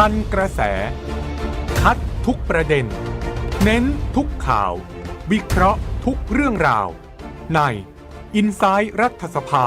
พันกระแส คัดทุกประเด็น เน้นทุกข่าว วิเคราะห์ทุกเรื่องราว ใน i n s i ซ e รัฐสภา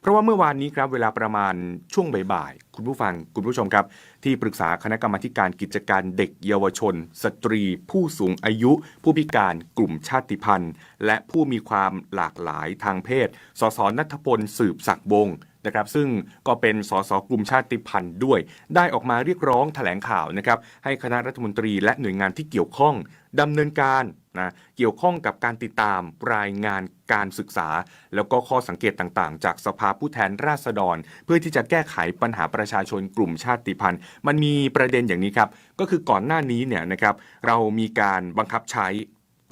เพราะว่าเมื่อวานนี้ครับเวลาประมาณช่วงบ่ายๆ คุณผู้ฟังคุณผู้ชมครับ ที่ปรึกษาคณะกรรมาการกิจการเด็กเยาวชน สตรี ผู้สูงอายุ ผู้พิการกลุ่มชาติพันธุ์ และผู้มีความหลากหลายทางเพศ สสนัทพลสืบศักดิ์วงศ์ นะครับซึ่งก็เป็นสสกลุ่มชาติพันธุ์ด้วย ได้ออกมาเรียกร้องแถลงข่าวนะครับให้คณะรัฐมนตรีและหน่วยงานที่เกี่ยวข้องดำเนินการนะเกี่ยวข้องกับการติดตามรายงานการศึกษา แล้วก็ข้อสังเกตต่างๆ จากสภาผู้แทนราษฎร เพื่อที่จะแก้ไขปัญหาประชาชนกลุ่มชาติพันธุ์ มันมีประเด็นอย่างนี้ครับ ก็คือก่อนหน้านี้เนี่ยนะครับเรามีการบังคับใช้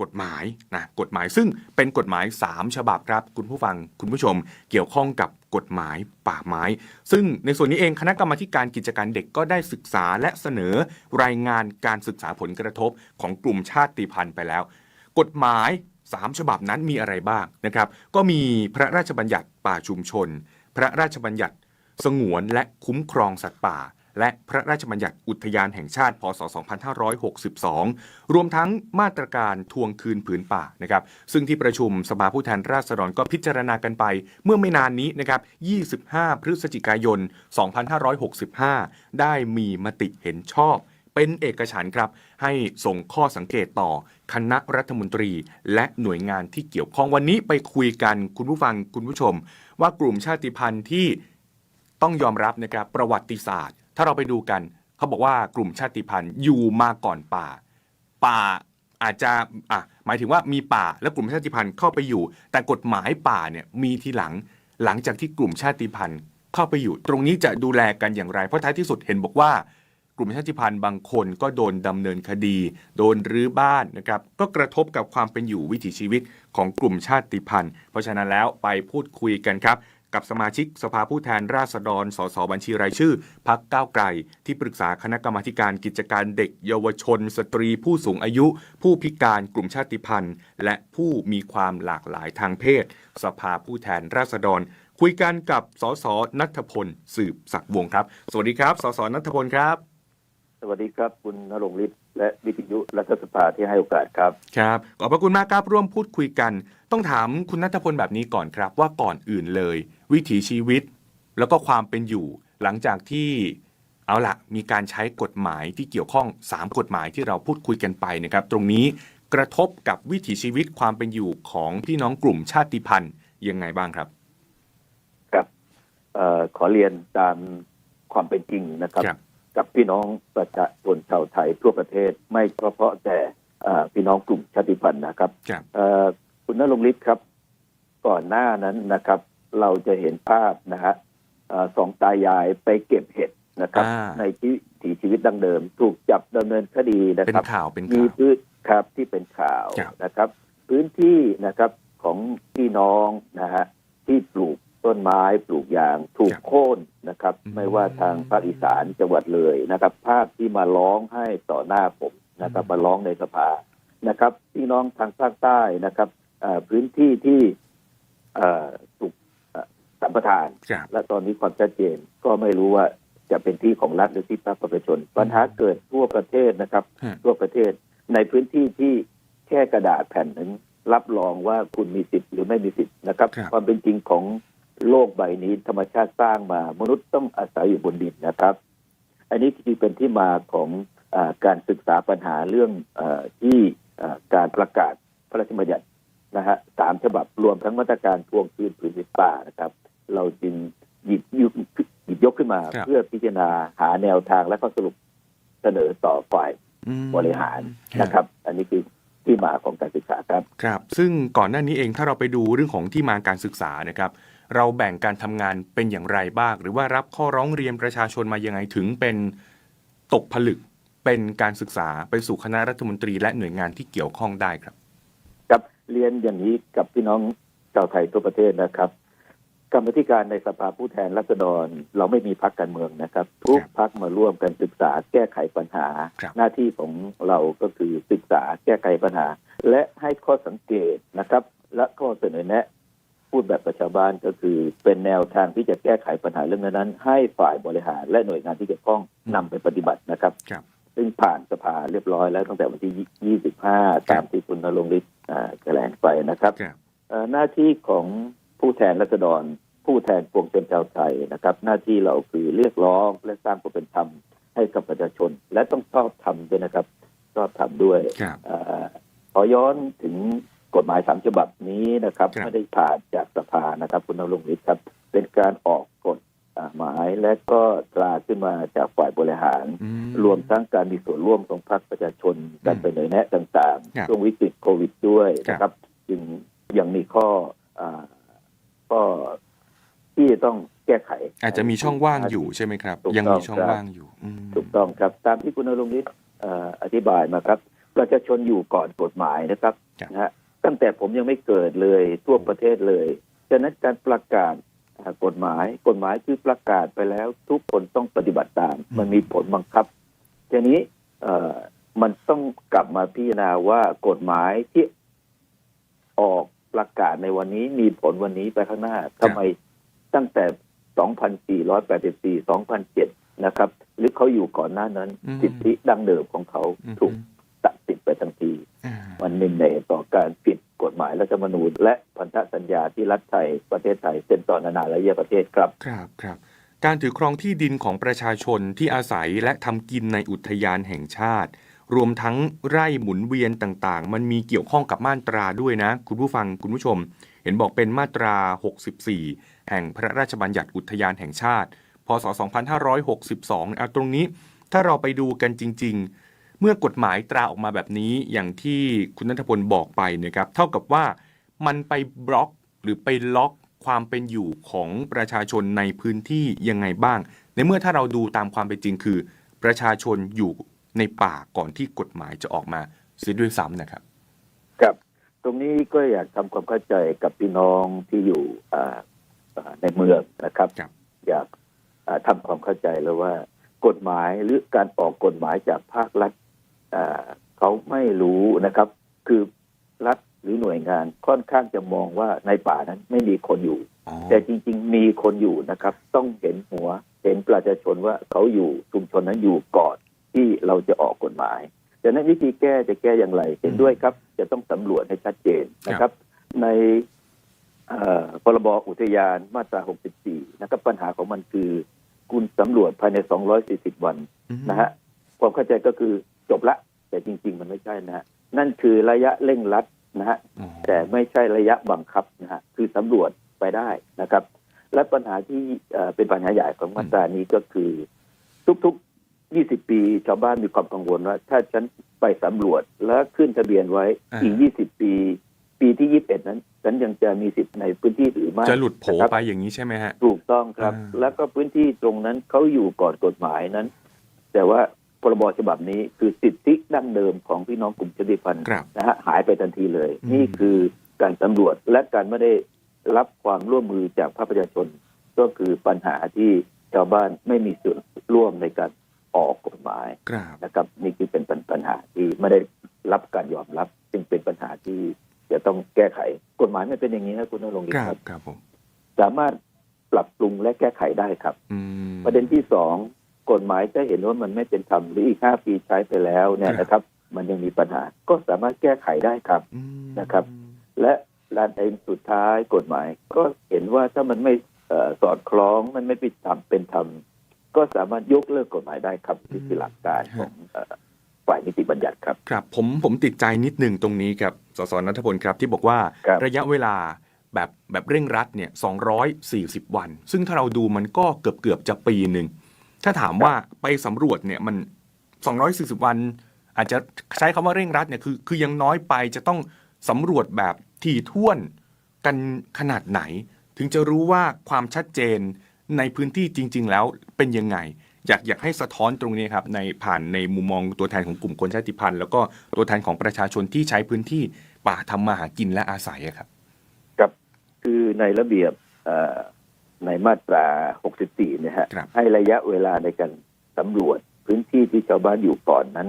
กฎหมายนะกฎหมายซึ่งเป็นกฎหมาย 3 ฉบับครับคุณผู้ฟังคุณผู้ชมเกี่ยวข้องกับกฎหมายป่าไม้ ซึ่งในส่วนนี้เองคณะกรรมาการกิจการเด็กก็ได้ศึกษาและเสนอรายงานการศึกษาผลกระทบของกลุ่มชาติพันธุ์ไปแล้ว กฎหมาย 3 ฉบับนั้นมีอะไรบ้างนะครับ ก็มีพระราชบัญญัติป่าชุมชน พระราชบัญญัติสงวนและคุ้มครองสัตว์ป่า และพระราชบัญญัติอุทยานแห่งชาติพศ 2562 รวมทั้งมาตรการทวงคืนผืนป่านะครับซึ่งที่ประชุมสภาผู้แทนราษฎรก็พิจารณากันไป เมื่อไม่นานนี้นะครับ 25 พฤศจิกายน 2565 ได้มีมติเห็นชอบเป็นเอกฉันครับ ให้ส่งข้อสังเกตต่อคณะรัฐมนตรี และหน่วยงานที่เกี่ยวข้องวันนี้ไปคุยกันคุณผู้ฟังคุณผู้ชม ว่ากลุ่มชาติพันธุ์ที่ต้องยอมรับนะครับประวัติศาสตร์ ถ้าเราไปดูกันเขาบอกว่ากลุ่มชาติพันธุ์อยู่มาก่อนป่า ป่าอาจจะอะหมายถึงว่ามีป่าแล้วกลุ่มชาติพันธุ์เข้าไปอยู่ แต่กฎหมายป่าเนี่ยมีทีหลังหลังจากที่กลุ่มชาติพันธุ์เข้าไปอยู่ ตรงนี้จะดูแลกันอย่างไร เพราะท้ายที่สุดเห็นบอกว่า กลุ่มชาติพันธุ์บางคนก็โดนดำเนินคดี โดนรื้อบ้านนะครับก็กระทบกับความเป็นอยู่วิถีชีวิตของกลุ่มชาติพันธุ์ เพราะฉะนั้นแล้วไปพูดคุยกันครับ กับสมาชิกสภาผู้แทนราษฎร สสบัญชีรายชื่อ พักก้าวไกล ที่ปรึกษาคณะกรรมาการกิจการเด็ก เยาวชน สตรี ผู้สูงอายุ ผู้พิการกลุ่มชาติพันธุ์ และผู้มีความหลากหลายทางเพศ สภาผู้แทนราษฎร คุยกันกับสสนัทพล สืบศักดิ์วงครับ สวัสดีครับ สสนัทพลครับ สวัสดีครับคุณนรงฤทธิ์ และวิทยุรัฐสภาที่ให้โอกาสครับ ครับ ขอบพระคุณมากครับร่วมพูดคุยกัน ต้องถามคุณนัทพลแบบนี้ก่อนครับ ว่าก่อนอื่นเลย วิถีชีวิต แล้วก็ความเป็นอยู่ หลังจากที่เอาละมีการใช้กฎหมายที่เกี่ยวข้อง 3 กฎหมายที่เราพูดคุยกันไปนะครับ ตรงนี้กระทบกับวิถีชีวิตความเป็นอยู่ของพี่น้องกลุ่มชาติพันธุ์ยังไงบ้างครับ ครับเอ่อขอเรียนตามความเป็นจริงนะครับครับ กับพี่น้องประชาชนชาวไทยทั่วประเทศ ไม่เฉพาะแต่เอ่อพี่น้องกลุ่มชาติพันธุ์นะครับครับเอ่อคุณนรงค์ฤทธิ์ครับ ก่อนหน้านั้นนะครับ เราจะเห็นภาพนะฮะเอ่อสองตายายไปเก็บเห็ดนะครับอ่าในที่ถีชีวิตดั้งเดิม ถูกจับดำเนินคดีนะเป็นครับข่าวเป็นมีข่าวพื้นครับที่เป็นข่าวครับนะครับ พื้นที่นะครับของพี่น้องนะฮะที่ปลูก ต้นไม้ปลูกยางถูกโค่นนะครับ ไม่ว่าทางภาคอีสานจังหวัดเลยนะครับ ภาพที่มาร้องให้ต่อหน้าผมนะครับมาร้องในสภานะครับพี่น้องทางภาคใต้นะครับเอ่อพื้นที่ที่เอ่อถูกเอ่อสัมปทานครับและตอนนี้ความชัดเจนก็ไม่รู้ว่าจะเป็นที่ของรัฐหรือที่ภาคประชาชนปัญหาเกิดทั่วประเทศนะครับฮะทั่วประเทศในพื้นที่ที่แค่กระดาษแผ่นหนึ่งรับรองว่าคุณมีสิทธิ์หรือไม่มีสิทธิ์นะครับครับความเป็นจริงของ โลกใบนี้ธรรมชาติสร้างมา มนุษย์ต้องอาศัยอยู่บนดินนะครับ อันนี้ที่เป็นที่มาของอาการศึกษาปัญหาเรื่องอาที่อ่าการประกาศพระราชบัญญัตินะฮะสามฉบับรวมทั้งมาตรการทวงคืนผืนป่านะครับ เราจึงหยิบยกหยิบยกขึ้นมาครับเพื่อพิจารณาหาแนวทางและก็สรุปเสนอต่อฝ่ายอืมบริหารนะครับ อันนี้คือที่มาของการศึกษาครับครับ ซึ่งก่อนหน้านี้เองถ้าเราไปดูเรื่องของที่มาการศึกษานะครับ เราแบ่งการทำงานเป็นอย่างไรบ้าง หรือว่ารับข้อร้องเรียนประชาชนมายังไงถึงเป็นตกผลึกเป็นการศึกษาไปสู่คณะรัฐมนตรีและหน่วยงานที่เกี่ยวข้องได้ครับ ครับเรียนอย่างนี้กับพี่น้องชาวไทยทั่วประเทศนะครับกรรมธิการในสภาผู้แทนราษฎร เราไม่มีพักการเมืองนะครับ ทุกพักมาร่วมกันศึกษาแก้ไขปัญหาครับหน้าที่ของเราก็คือศึกษาแก้ไขปัญหา และให้ข้อสังเกตนะครับ และข้อเสนอแนะ พูดแบบประชาวบ้านก็คือเป็นแนวทางที่จะแก้ไขปัญหาเรื่องนั้นๆให้ฝ่ายบริหารและหน่วยงานที่เกี่ยวข้องนำไปปฏิบัตินะครับครับซึ่งผ่านสภาเรียบร้อยแล้วตั้งแต่วันที่ 25 ตามที่คุณนรงค์ฤทธิ์อ่าแถลงไปนะครับครับเอ่อหน้าที่ของผู้แทนรัษฎร ผู้แทนปวงชนชาวไทยนะครับ หน้าที่เราคือเรียกร้องและสร้างความเป็นธรรมให้กับประชาชน และต้องชอบทำด้วยนะครับชอบทำด้วยครับเอ่อขอย้อนถึงกฎหมายสามฉบับนี้นะครับครับไม่ได้ผ่านจากสภา นะครับคุณนรงค์ฤทธิ์ครับ เป็นการออกกฎอ่าหมายและก็ตราขึ้นมาจากฝ่ายบริหารอืรวมทั้งการมีส่วนร่วมของพรรคประชาชนการเสนอแนะต่างครับๆช่วงวิกฤตโควิดด้วยครับนะครับ จึงยังมีข้ออาข้อที่ต้องแก้ไข อาจจะมีช่องว่างอยู่ใช่ไหไหมครับถูกต้องยังมีช่องครับว่างอยู่อืมถูกต้องครับ ตามที่คุณนรงค์นิดเอ่ออธิบายมาครับ ประชาชนอยู่ก่อนกฎหมายนะครับครับนะฮะตั้งแต่ผมยังไม่เกิดเลยทั่วประเทศเลย ฉะนั้นการประกาศอ่ากฎหมายกฎหมายคือประกาศไปแล้วทุกคนต้องปฏิบัติตาม มันมีผลบังคับทีนี้เอ่อมันต้องกลับมาพิจารณาว่ากฎหมายที่ออกประกาศในวันนี้มีผลวันนี้ไปข้างหน้าทำไมตั้งแต่ 2484 2007 นะครับ หรือเขาอยู่ก่อนหน้านั้นอืมสิทธิดังเดิมของเขาอืมถูกตัดสิทธิ์ไปทันที อ่ามันมินเนต่อการผิดกฎหมายรัฐธรรมนูญ และพันธสัญญาที่รัฐไทยประเทศไทยเซ็นต่อนานาระยะประเทศครับครับครับ การถือครองที่ดินของประชาชนที่อาศัยและทำกินในอุทยานแห่งชาติ รวมทั้งไร่หมุนเวียนต่างๆ มันมีเกี่ยวข้องกับมาตราด้วยนะ คุณผู้ฟังคุณผู้ชม เห็นบอกเป็นมาตรา 64 แห่งพระราชบัญญัติอุทยานแห่งชาติพศ 2562เอาตรงนี้ถ้าเราไปดูกันจริง ๆ เมื่อกฎหมายตราออกมาแบบนี้อย่างที่คุณนัทพลบอกไปนะครับเท่ากับว่ามันไปบล็อกหรือไปล็อกความเป็นอยู่ของประชาชนในพื้นที่ยังไงบ้าง ในเมื่อถ้าเราดูตามความเป็นจริงคือ ประชาชนอยู่ในป่าก่อนที่กฎหมายจะออกมาเสียด้วยซ้ำนะครับครับตรงนี้ก็อยากทำความเข้าใจกับพี่น้องที่อยู่อ่าอ่าในเมืองนะครับครับอยากอ่าทำความเข้าใจแล้วว่ากฎหมายหรือการออกกฎหมายจากภาครัฐอ่า เขาไม่รู้นะครับ คือรัฐหรือหน่วยงานค่อนข้างจะมองว่าในป่านั้นไม่มีคนอยู่อ๋อแต่จริง ๆ มีคนอยู่นะครับ ต้องเห็นหัว เห็นประชาชนว่าเขาอยู่ชุมชนนั้นอยู่ก่อนที่เราจะออกกฎหมายดังนั้นวิธีแก้จะแก้อย่างไรเห็นด้วยครับ จะต้องสำรวจให้ชัดเจนนะครับ ในเอ่อพรบอุทยานมาตรา 64 นะครับ ปัญหาของมันคือ คุณสำรวจภายใน 240 วันอืมนะฮะความเข้าใจก็คือ จบละ แต่จริง ๆ มันไม่ใช่นะฮะนั่นคือระยะเร่งรัดนะฮะอ๋อแต่ไม่ใช่ระยะบังคับนะฮะคือสำรวจไปได้นะครับ และปัญหาที่เอ่อเป็นปัญหาใหญ่ของมาตรานี้ก็คือ ทุกๆ 20 ปีชาวบ้านมีความกังวลว่า ถ้าฉันไปสำรวจแล้วขึ้นทะเบียนไว้อีก 20 ปี ปีที่ 21 นั้น ฉันยังจะมีสิทธิ์ในพื้นที่หรือไม่จะหลุดโผนะครับไปอย่างนี้ใช่ไหมฮะถูกต้องครับอ่าแล้วก็พื้นที่ตรงนั้นเขาอยู่ก่อนกฎหมายนั้น แต่ว่า พรบฉบับนี้คือสิทธิดั้งเดิมของพี่น้องกลุ่มชาติพันธุ์ครับนะฮะหายไปทันทีเลยอืมนี่คือการสำรวจและการไม่ได้รับความร่วมมือจากภาคประชาชน ก็คือปัญหาที่ชาวบ้านไม่มีส่วนร่วมในการออกกฎหมายครับนะครับนี่คือเป็นปัญหาที่ไม่ได้รับการยอมรับ จึงเป็นปัญหาที่จะต้องแก้ไขกฎหมายไม่เป็นอย่างนี้นะคุณนรงค์ครัครับบครับผมสามารถปรับปรุงและแก้ไขได้ครับอืมประเด็นที่สอง กฎหมายจะเห็นว่ามันไม่เป็นธรรมหรืออีกห้าปีใช้ไปแล้วเนี่ยครับนะครับ มันยังมีปัญหาก็สามารถแก้ไขได้ครับอืมนะครับ และด้านในสุดท้ายกฎหมาย ก็เห็นว่าถ้ามันไม่เอ่อสอดคล้องมันไม่เป็นธรรมเป็นธรรมก็สามารถยกเลิกกฎหมายได้ครับนี่คือหลักการของเอ่อฝ่ายนิติบัญญัติครับครับผมผมติดใจนิดหนึ่งตรงนี้ครับสสนัทพลครับที่บอกว่าครับระยะเวลาแบบแบบเร่งรัดเนี่ย240 วัน ซึ่งถ้าเราดูมันก็เกือบเกือบจะปีหนึ่ง ถ้าถามว่าไปสำรวจเนี่ยมัน 240 วัน อาจจะใช้คำว่าเร่งรัดเนี่ยคือคือยังน้อยไปจะต้องสำรวจแบบถี่ถ้วนกันขนาดไหน ถึงจะรู้ว่าความชัดเจนในพื้นที่จริง ๆ แล้วเป็นยังไง อยากอยากให้สะท้อนตรงนี้ครับในผ่านในมุมมองตัวแทนของกลุ่มคนชาติพันธุ์ แล้วก็ตัวแทนของประชาชนที่ใช้พื้นที่ป่าทำมาหากินและอาศัยครับ ครับคือในระเบียบอ่อ ในมาตรา 64เนี่ยฮะ ครับ ให้ระยะเวลาในการสำรวจพื้นที่ที่ชาวบ้านอยู่ก่อนนั้น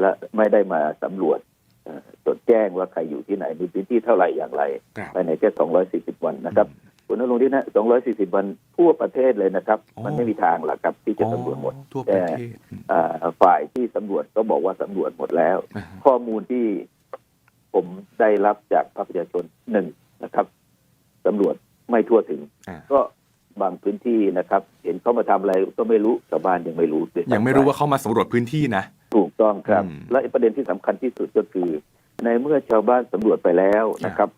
และไม่ได้มาสำรวจเอ่อจดแจ้งว่าใครอยู่ที่ไหนมีพื้นที่เท่าไหร่อย่างไรครับภายในแค่ 240 วันนะครับคุณนรงค์ที่นะ240 วันทั่วประเทศเลยนะครับอ๋อมันไม่มีทางหรอกครับที่จะสำรวจหมด อ๋อทั่วประเทศอืมอ่าฝ่ายที่สำรวจก็บอกว่าสำรวจหมดแล้ว อ่าข้อมูลที่ผมได้รับจากภาคประชาชนหนึ่งนะครับสำรวจไม่ทั่วถึง อ่าก็ บางพื้นที่นะครับ เห็นเขามาทำอะไรก็ไม่รู้ชาวบ้านยังไม่รู้ด้วยซ้ำยังไม่รู้ปว่าเข้ามาสำรวจพื้นที่นะถูกต้องครับอืมและประเด็นที่สำคัญที่สุดก็คือ ในเมื่อชาวบ้านสำรวจไปแล้วนะครับ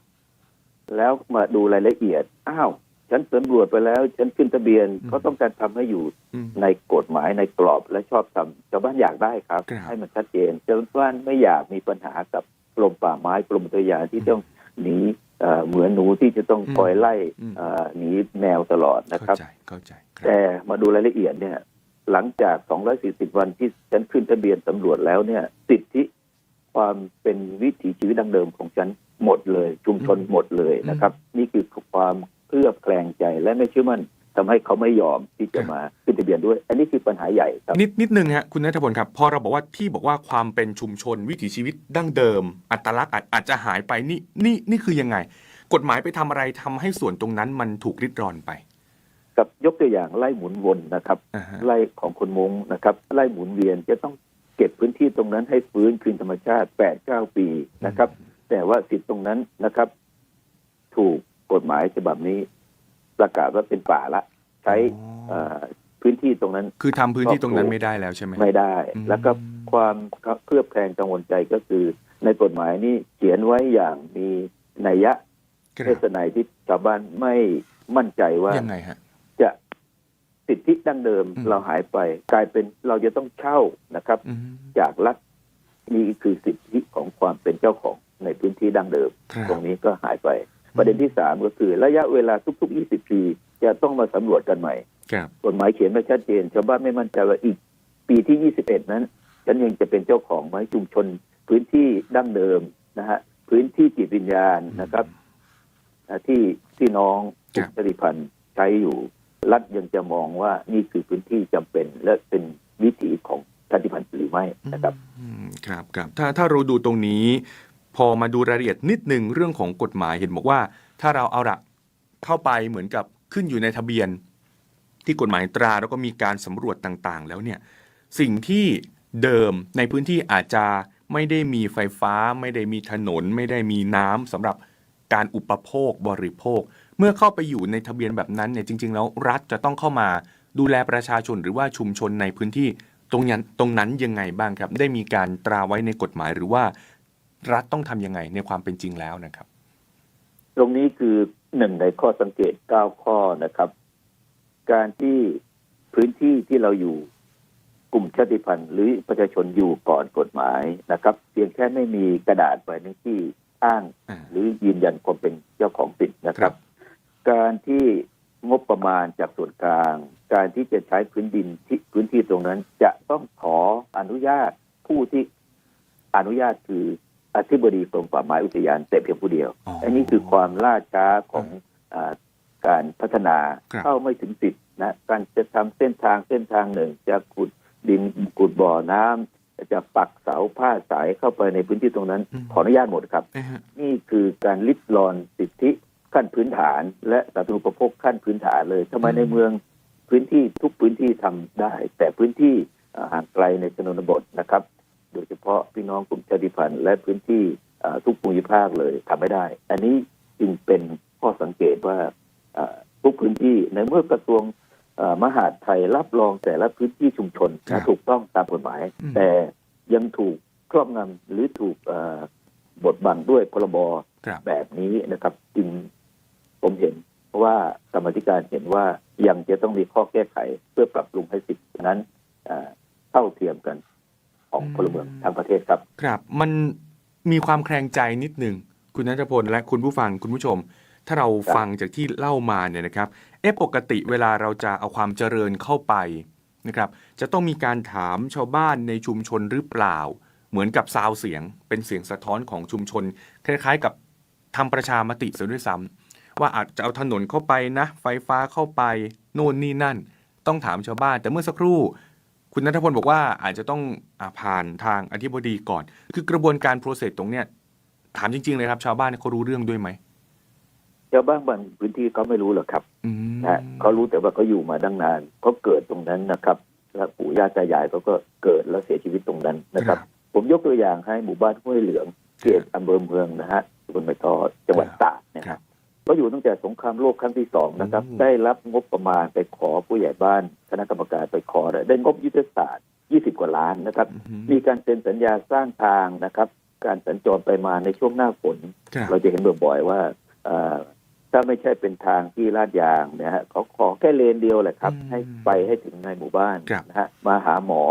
แล้วมาดูรายละเอียดอ้าวฉันสำรวจไปแล้ว ฉันขึ้นทะเบียนเขาต้องการทำให้อยู่อืมในกฎหมายในกรอบและชอบทำชาวบ้านอยากได้ครับครับ ให้มันชัดเจนชาวบ้านไม่อยากมีปัญหากับกรมป่าไม้กรมอุทยานที่ต้อง หนีเอ่อเหมือนหนูที่จะต้องคอยไล่เอ่อหนีแมวตลอดนะครัเข้าบใจเข้าใจครับแต่มาดูรายละเอียดเนี่ย หลังจาก 240 วันที่ฉันขึ้นทะเบียนสำรวจแล้วเนี่ยสิทธิความเป็นวิถีชีวิตดั้งเดิมของฉันหมดเลย ชุมชนหมดเลยนะครับ นี่คือความเคลือบแคลงใจและไม่เชื่อมั่น ทำให้เขาไม่ยอมที่จะมาขึ้นทะเบียนด้วย อันนี้คือปัญหาใหญ่ครับนิดนิดนึงฮะคุณนัทพลครับพอเราบอกว่าที่บอกว่าความเป็นชุมชนวิถีชีวิตดั้งเดิม อัตลักษณ์อาจอาจจะหายไปนี่นี่นี่คือยังไง กฎหมายไปทำอะไรทำให้ส่วนตรงนั้นมันถูกริดรอนไป กับยกตัวอย่างไล่หมุนวนนะครับอ่าฮะไล่ของคนมงนะครับ ไล่หมุนเวียนจะต้องเก็บพื้นที่ตรงนั้นให้ฟื้นคืนธรรมชาติ8-9ปีนะครับ แต่ว่าสิทธิ์ตรงนั้นนะครับ ถูกกฎหมายฉบับนี้ ประกาศว่าเป็นป่าละ ใช้อ๋อเอ่อพื้นที่ตรงนั้น คือทำพื้นที่ตรงนั้นไม่ได้แล้วใช่ไหม ไม่ได้ อืม แล้วก็ความเคลือบแคลงกังวลใจก็คือ ในกฎหมายนี้เขียนไว้อย่างมีนัยยะครัเทบศนัยที่ชาวบ้านไม่มั่นใจว่ายังไงฮะ จะสิทธิดั้งเดิมอืม เราหายไป กลายเป็นเราจะต้องเช่านะครับ อืม จากรัฐนี่คือสิทธิของความเป็นเจ้าของในพื้นที่ดั้งเดิม ครับ ตรงนี้ก็หายไป ประเด็นที่สามก็คือระยะเวลาทุกๆ 20 ปี จะต้องมาสำรวจกันใหม่ครับกฎหมายเขียนไว้ชัดเจนชาวบ้านไม่มั่นใจว่าอีกปีที่ 21 นั้นฉันยังจะเป็นเจ้าของไหมชุมชน พื้นที่ดั้งเดิมนะฮะพื้นที่จิตวิญญาณนะครับอ่าที่ที่น้องครักบชาติพันธ์ใช้อยู่ รัฐยังจะมองว่านี่คือพื้นที่จำเป็น และเป็นวิถีของชาติพันธุ์หรือไม่นะครับอืมครับครับถ้าถ้าเราดูตรงนี้ พอมาดูรายละเอียดนิดหนึ่งเรื่องของกฎหมายเห็นบอกว่า ถ้าเราเอาละเข้าไปเหมือนกับขึ้นอยู่ในทะเบียน ที่กฎหมายตราแล้วก็มีการสำรวจต่างๆ แล้วเนี่ยสิ่งที่เดิมในพื้นที่อาจจะไม่ได้มีไฟฟ้า ไม่ได้มีถนน ไม่ได้มีน้ำสำหรับการอุปโภคบริโภค เมื่อเข้าไปอยู่ในทะเบียนแบบนั้นเนี่ยจริง ๆ แล้วรัฐจะต้องเข้ามาดูแลประชาชนหรือว่าชุมชนในพื้นที่ตรงนั้นตรงนั้นยังไงบ้างครับ ได้มีการตราไว้ในกฎหมายหรือว่า รัฐต้องทำยังไงในความเป็นจริงแล้วนะครับ ตรงนี้คือหนึ่งในข้อสังเกตเก้าข้อนะครับ การที่พื้นที่ที่เราอยู่กลุ่มชาติพันธุ์หรือประชาชนอยู่ก่อนกฎหมายนะครับ เพียงแค่ไม่มีกระดาษใบหนึงที่อ้างอ่าหรือยืนยันความเป็นเจ้าของสิทธิ์นะคครัรับบการที่งบประมาณจากส่วนกลาง การที่จะใช้พื้นดินที่พื้นที่ตรงนั้นจะต้องขออนุญาตผู้ที่อนุญาตคือ อธิบดีกรมป่าไม้อุทยานแต่เพียงผู้เดียวอ๋ออัอันนี้คือความล่าช้าของอาการพัฒนาครับเข้าไม่ถึงสิทธิ์นะการจะทำเส้นทางเส้นทางหนึ่ง จะขุดดินขุดบ่อน้ำจะปักเสาผ้าสายเข้าไปในพื้นที่ตรงนั้น ขออนุญาตหมดครับเอ๊ะฮะนี่คือการลิดรอนสิทธิขั้นพื้นฐาน และสาธารณูปโภคขั้นพื้นฐานเลยทำไมอืมในเมืองพื้นที่ทุกพื้นที่ทำได้ แต่พื้นที่อ่าห่างไกลในชนบทนะครับ โดยเฉพาะพี่น้องกลุ่มชาติพันธุ์และพื้นที่อ่าทุกภูมิภาคเลยทำไม่ได้ อันนี้จึงเป็นข้อสังเกตว่าอ่าทุกพื้นที่ในเมื่อกระทรวงอ่ามหาดไทยรับรองแต่ละพื้นที่ชุมชนครับนะถูกต้องตามกฎหมายอืมแต่ยังถูกครอบงำหรือถูกอ่าบทบังด้วยพรบครับแบบนี้นะครับจึงผมเห็นว่ากรรมาธิการเห็นว่ายังจะต้องมีข้อแก้ไขเพื่อปรับปรุงให้สิทธินั้นอ่าเท่าเทียมกัน ของอืมพลเมืองทั้งประเทศครับ ครับ มันมีความแคลงใจนิดหนึ่งคุณนัทพลและคุณผู้ฟังคุณผู้ชม ถ้าเราครับฟังจากที่เล่ามาเนี่ยนะครับ เอะปกติเวลาเราจะเอาความเจริญเข้าไปนะครับ จะต้องมีการถามชาวบ้านในชุมชนหรือเปล่า เหมือนกับซาวเสียง เป็นเสียงสะท้อนของชุมชน คล้าย ๆ กับทำประชามติเสียด้วยซ้ำว่าอาจจะเอาถนนเข้าไปนะ ไฟฟ้าเข้าไปโน่นนี่นั่น ต้องถามชาวบ้านแต่เมื่อสักครู่ คุณนัทพลบอกว่าอาจจะต้องอาผ่านทางอธิบดีก่อน คือกระบวนการโปรเซสตรงเนี้ยถามจริง ๆ เลยครับ ชาวบ้านเขารู้เรื่องด้วยไหมชาวบ้านบางพื้นที่เขาไม่รู้หรอกครับอืมนะฮะเขารู้แต่ว่าเขาอยู่มาตั้งนานเขาเกิดตรงนั้นนะครับแล้วปู่ย่าตายายเขาก็เกิดแล้วเสียชีวิตตรงนั้นนะครับ ผมยกตัวอย่างให้หมู่บ้านห้วยเหลืองเขตอำเภอเมืองนะฮะตำบลไมทอจังหวัดตากนะคครัรับ บเขาอยู่ตั้งแต่สงครามโลกครั้งที่สองนะครับอืมได้รับงบประมาณไปขอผู้ใหญ่บ้านคณะกรรมการไปขอ ได้งบยุทธศาสตร์ 20 กว่าล้านนะครับอืมมีการเซ็นสัญญาสร้างทางนะครับ การสัญจรไปมาในช่วงหน้าฝนครับเราจะเห็นบ่อยๆว่าเอ่อถ้าไม่ใช่เป็นทางที่ลาดยางนะฮะเขาขอแค่เลนเดียวแหละครับอืมให้ไปให้ถึงในหมู่บ้านครับนะฮะมาหาหมอ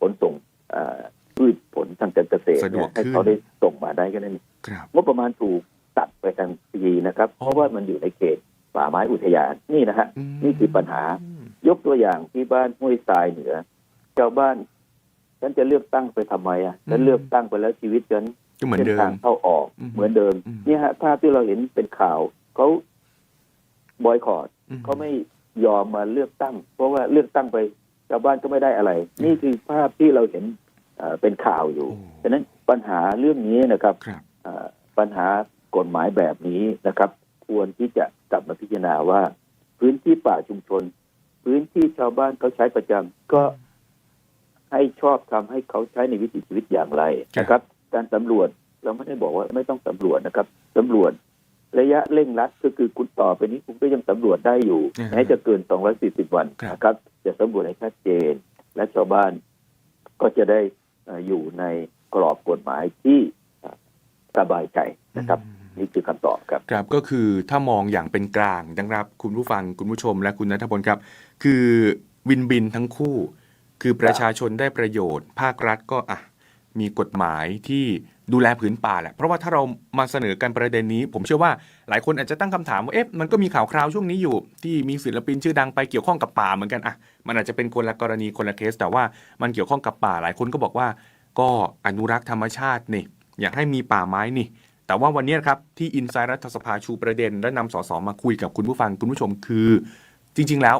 ขนส่งเอ่อพืชผลทางการเกษตรสะดเนี่วยกให้ขึ้นเขาได้ส่งมาได้ก็ได้ครับงบประมาณถูกตัด ไปทันทีนะครับอ๋อเพราะว่ามันอยู่ในเขตป่าไม้อุทยานนี่นะฮะมนี่คือปัญหา ยกตัวอย่างที่บ้านห้วยทรายเหนือชาวบ้าน ฉันจะเลือกตั้งไปทำไมอะฉันเลือกตั้งไปแล้วชีวิตฉันก็เหมือนเดิส้นทามงเข้าออกอืมเหมือนเดิมอืมเนี่ยฮะภาพที่เราเห็นเป็นข่าวเขาบอยคอรดอืมเขาไม่ยอมมาเลือกตั้ง เพราะว่าเลือกตั้งไปชาวบ้านก็ไม่ได้อะไร นี่คือภาพที่เราเห็นเอ่อเป็นข่าวอยู่โอ้ฉะนั้นปัญหาเรื่องนี้นะครับครับเอ่อปัญหา กฎหมายแบบนี้นะครับ ควรที่จะกลับมาพิจารณาว่า พื้นที่ป่าชุมชน พื้นที่ชาวบ้านเขาใช้ประจำก็ให้ชอบทำให้เขาใช้ในวิถีชีวิตอย่างไรนะครับ การสำรวจเราไม่ได้บอกว่าไม่ต้องสำรวจนะครับสำรวจระยะเร่งรัดก็คือคุณต่อไปนี้คุณก็ยังสำรวจได้อยู่อ่าฮะแม้จะเกิน 240 วันครับนะครับ จะสำรวจให้ชัดเจน และชาวบ้านก็จะได้เอ่ออยู่ในกรอบกฎหมายที่เอ่อสบายใจนะครับ นี่คือคำตอบครับครับก็คือถ้ามองอย่างเป็นกลางนะครับคุณผู้ฟังคุณผู้ชมและคุณนัทพลครับ คือวินบินทั้งคู่ คือประชาชนได้ประโยชน์ ภาครัฐก็อะมีกฎหมายที่ดูแลผืนป่าแหละ เพราะว่าถ้าเรามาเสนอกันประเด็นนี้ ผมเชื่อว่าหลายคนอาจจะตั้งคำถามว่าเอ๊ะมันก็มีข่าวคราวช่วงนี้อยู่ ที่มีศิลปินชื่อดังไปเกี่ยวข้องกับป่าเหมือนกันอะมันอาจจะเป็นคนละกรณีคนละเคส แต่ว่ามันเกี่ยวข้องกับป่าหลายคนก็บอกว่า ก็อนุรักษ์ธรรมชาตินี่อยากให้มีป่าไม้นี่ แต่ว่าวันนี้ครับที่อินไซด์รัฐสภาชูประเด็น และนำสสมาคุยกับคุณผู้ฟังคุณผู้ชมคือ จริง ๆ แล้ว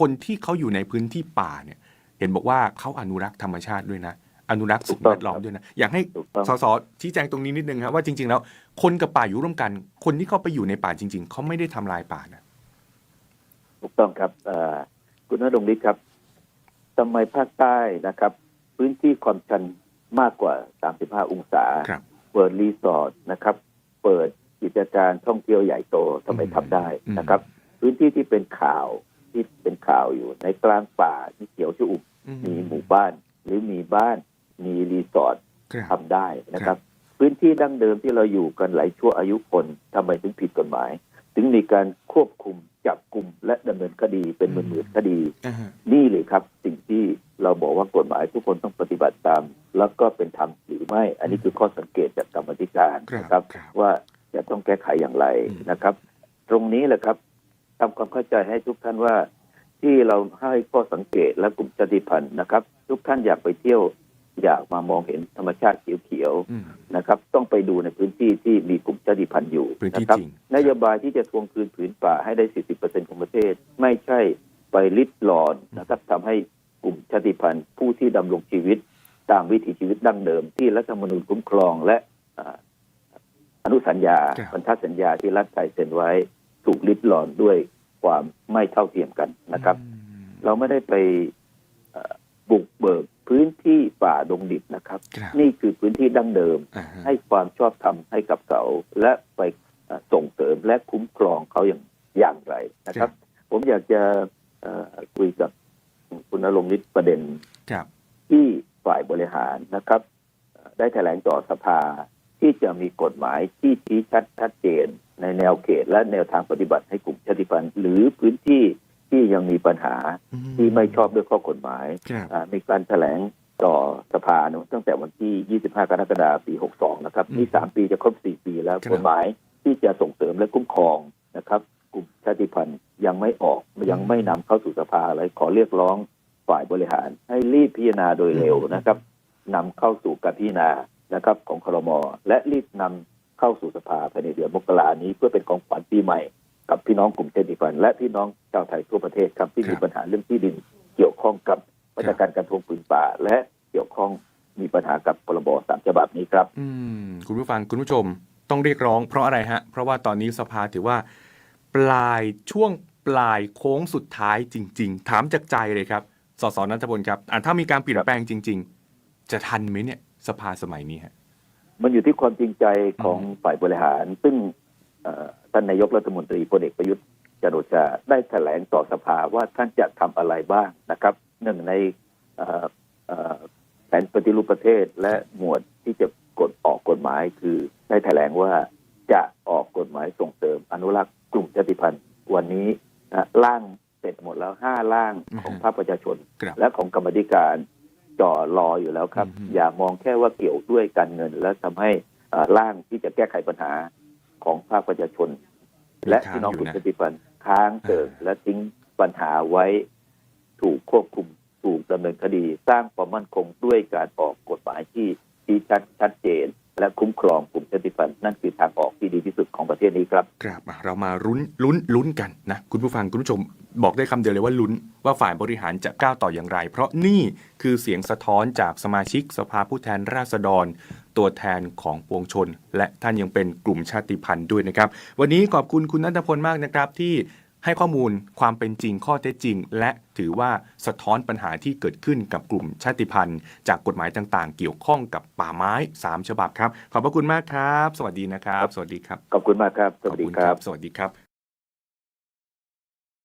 คนที่เขาอยู่ในพื้นที่ป่าเนี่ย เห็นบอกว่าเขาอนุรักษ์ธรรมชาติด้วยนะ อนุรักษ์สิ่งแวดล้อมด้วยนะ อยากให้ถูกต้องสสชี้แจงตรงนี้นิดนึงครับว่าจริง ๆ แล้ว คนกับป่าอยู่ร่วมกัน คนที่เข้าไปอยู่ในป่าจริง ๆเขาไม่ได้ทำลายป่านะถูกต้องครับเอ่อคุณนรงฤทธิ์ครับทำไมภาคใต้นะครับ พื้นที่ความชันมากกว่า 35 องศาครับ เปิดรีสอร์ทนะครับ เปิดกิจการท่องเที่ยวใหญ่โตทำไมอืมทำได้นะครับอืพื้นที่ที่เป็นข่าวที่เป็นข่าวอยู่ ในกลางป่าที่เขียวชอุ่มอืมีหมู่บ้าน หรือมีบ้านมีรีสอร์ทครับทำได้นะครับ พื้นที่ดั้งเดิมที่เราอยู่กันหลายชั่วอายุคนทำไมถึงผิดกฎหมาย ถึงมีการควบคุมจับกลุ่มและดำเนินคดีเป็นหมื่นๆคดี อ่าฮะนี่เลยครับ สิ่งที่เราบอกว่ากฎหมายทุกคนต้องปฏิบัติตาม แล้วก็เป็นธรรมหรือไม่ อันนี้คือข้อสังเกตจากกรรมธิการครับนะครับ ครับ ว่าจะต้องแก้ไขอย่างไรอืม นะครับ ตรงนี้แหละครับทำความเข้าใจให้ทุกท่านว่า ที่เราให้ข้อสังเกตและกลุ่มชาติพันธุ์นะครับ ทุกท่านอยากไปเที่ยว อยากมามองเห็นธรรมชาติเขียวๆอืมนะครับ ต้องไปดูในพื้นที่ที่มีกลุ่มชาติพันธุ์อยู่พื้นที่นะครับจริงนโยบายที่จะทวงคืนผืนป่าให้ได้ 40%ของประเทศ ไม่ใช่ไปลิดรอนนะครับทำให้กลุ่มชาติพันธุ์ผู้ที่ดำรงชีวิตตามวิถีชีวิตดั้งเดิม ที่รัฐธรรมนูญคุ้มครองและอ่าอนุสัญญาครับพันธสัญญาที่รัฐไทยเซ็นไว้ถูกลิดรอนด้วยความไม่เท่าเทียมกันนะครับอืมเราไม่ได้ไปเอ่อบุกเบิกพื้น ที่ป่าดงดิบนะครับ ครับนี่คือพื้นที่ดั้งเดิม อ่าฮะ ให้ความชอบธรรมให้กับเขาและไปเอ่อส่งเสริมและคุ้มครองเขาอย่างอย่างไรนะครับ ผมอยากจะเอ่อคุยกับคุณนรงค์ฤทธิ์ประเด็น ครับ ที่ฝ่ายบริหารนะครับเอ่อได้แถลงต่อสภาที่จะมีกฎหมายที่ชี้ชัดชัดเจนในแนวเขตและแนวทางปฏิบัติให้กลุ่มชาติพันธุ์ หรือพื้นที่ที่ยังมีปัญหาที่ไม่ชอบด้วยข้อกฎหมายครับ อ่ามีการแถลง ต่อสภาเนอะตั้งแต่วันที่ 25 กรกฎาคม ปี 62 นะครับอืมนี่ 3 ปีจะครบ 4 ปีแล้วครับกฎหมายที่จะส่งเสริมและคุ้มครองนะครับ กลุ่มชาติพันธุ์ยังไม่ออกยังไม่นำเข้าสู่สภาเลยขอเรียกร้องฝ่ายบริหาร ให้รีบพิจารณาโดยเร็วนะครับนำเข้าสู่การพิจารณานะครับของครม และรีบนำเข้าสู่สภาภายในเดือนมกรานี้เพื่อเป็นของขวัญปีใหม่กับพี่น้องกลุ่มชาติพันธุ์และพี่น้องชาวไทยทั่วประเทศครับที่มีครับปัญหาเรื่องที่ดินเกี่ยวข้องกับ มาตรการการทวงผืนป่า และเกี่ยวข้องมีปัญหากับพรบสามฉบับนี้ครับ อืมคุณผู้ฟังคุณผู้ชมต้องเรียกร้องเพราะอะไรฮะ เพราะว่าตอนนี้สภาถือว่า ปลายช่วงปลายโค้งสุดท้ายจริง ๆ ถามจากใจเลยครับสสนัทพลครับอะถ้ามีการเปลี่ยนแปลงจริง ๆ จะทันไหมเนี่ย สภาสมัยนี้ฮะ มันอยู่ที่ความจริงใจของอืมฝ่ายบริหาร ซึ่งเอ่อท่านนายกรัฐมนตรีพลเอกประยุทธ์จันทร์โอชาได้แถลงต่อสภาว่าท่านจะทำอะไรบ้างนะครับ หนึ่งในแผนปฏิรูปประเทศและหมวดที่จะกดออกกฎหมายคือได้แถลงว่าจะออกกฎหมายส่งเสริมอนุรักษ์กลุ่มชาติพันธุ์วันนี้นะร่างเสร็จหมดแล้วห้าร่างของภาคประชาชน และของกรรมธิการจ่อรออยู่แล้วครับ อย่ามองแค่ว่าเกี่ยวด้วยการเงิน และทำให้ร่างที่จะแก้ไขปัญหาของภาคประชาชน และพี่น้องกลุ่มชาติพันธุ์ค้างเติมและทิ้งปัญหาไว้ ถูกควบคุมถูกดำเนินคดี สร้างความมั่นคงด้วยการออกกฎหมายที่ที่ชัดชัดเจน และคุ้มครองกลุ่มชาติพันธุ์นั่นคือทางออกที่ดีที่สุดของประเทศนี้ครับ ครับเรามาลุ้นลุ้นลุ้นกันนะคุณผู้ฟังคุณผู้ชมบอกได้คำเดียวเลยว่าลุ้นว่าฝ่ายบริหารจะก้าวต่ออย่างไร เพราะนี่คือเสียงสะท้อนจากสมาชิกสภาผู้แทนราษฎร ตัวแทนของปวงชน และท่านยังเป็นกลุ่มชาติพันธุ์ด้วยนะครับ วันนี้ขอบคุณคุณนัทพลมากนะครับที่ ให้ข้อมูลความเป็นจริงข้อเท็จจริง และถือว่าสะท้อนปัญหาที่เกิดขึ้นกับกลุ่มชาติพันธุ์ จากกฎหมายต่างๆ เกี่ยวข้องกับป่าไม้ 3 ฉบับครับ ขอบพระคุณมากครับ สวัสดีนะครับ สวัสดีครับ ขอบคุณมากครับ สวัสดีขอณครับ สวัสดีครับ